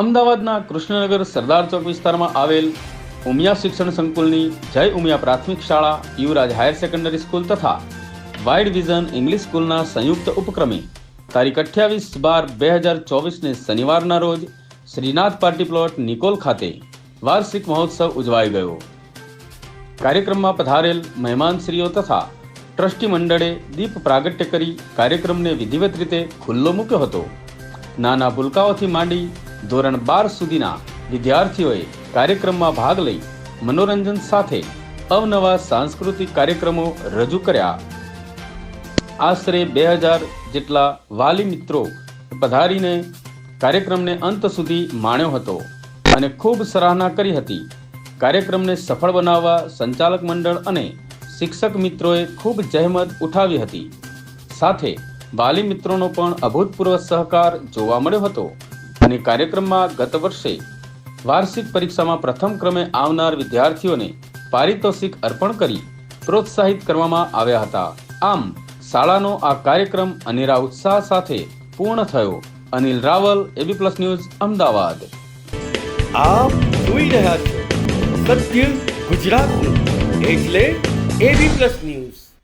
અમદાવાદના કૃષ્ણનગર સરદાર ચોક વિસ્તારમાં આવેલ ઉમિયા શિક્ષણ સંકુલની જય ઉમિયા પ્રાથમિક શાળા, યુવરાજ હાયર સેકન્ડરી સ્કૂલ તથા વાઇડ વિઝન ઇંગ્લિશ સ્કૂલના સંયુક્ત ઉપક્રમે તારીખ અઠ્યાવીસ બાર બે હજાર ચોવીસને શનિવારના રોજ શ્રીનાથ પાર્ટી પ્લોટ નિકોલ ખાતે વાર્ષિક મહોત્સવ ઉજવાઈ ગયો. કાર્યક્રમમાં પધારેલ મહેમાનશ્રીઓ તથા ટ્રસ્ટી મંડળે દીપ પ્રાગટ્ય કરી કાર્યક્રમને વિધિવત રીતે ખુલ્લો મૂક્યો હતો. નાના ભૂલકાઓથી માંડી ધોરણ બાર સુધીના વિદ્યાર્થીઓએ કાર્યક્રમમાં ભાગ લઈ મનોરંજન સાથે અવનવા સાંસ્કૃતિક કાર્યક્રમો રજૂ કર્યા. આશરે બે હજાર જેટલા વાલી મિત્રો પધારીને કાર્યક્રમને અંત સુધી માણ્યો હતો અને ખૂબ સરાહના કરી હતી. કાર્યક્રમને સફળ બનાવવા સંચાલક મંડળ અને શિક્ષક મિત્રોએ ખૂબ જહેમત ઉઠાવી હતી. સાથે વાલી મિત્રોનો પણ અભૂતપૂર્વ સહકાર જોવા મળ્યો હતો. અને કાર્યક્રમમાં ગત વર્ષે વાર્ષિક પરીક્ષામાં પ્રથમ ક્રમે આવનાર વિદ્યાર્થીઓને પારિતોષિક અર્પણ કરી પ્રોત્સાહિત કરવામાં આવ્યા હતા. આમ, શાળાનો આ કાર્યક્રમ અનેરા ઉત્સાહ સાથે પૂર્ણ થયો. Anil Raval, AB plus news, Ahmedabad. આપ જોઈ રહ્યા છો સત્ય ગુજરાતનું. એટલે એબી પ્લસ ન્યૂઝ.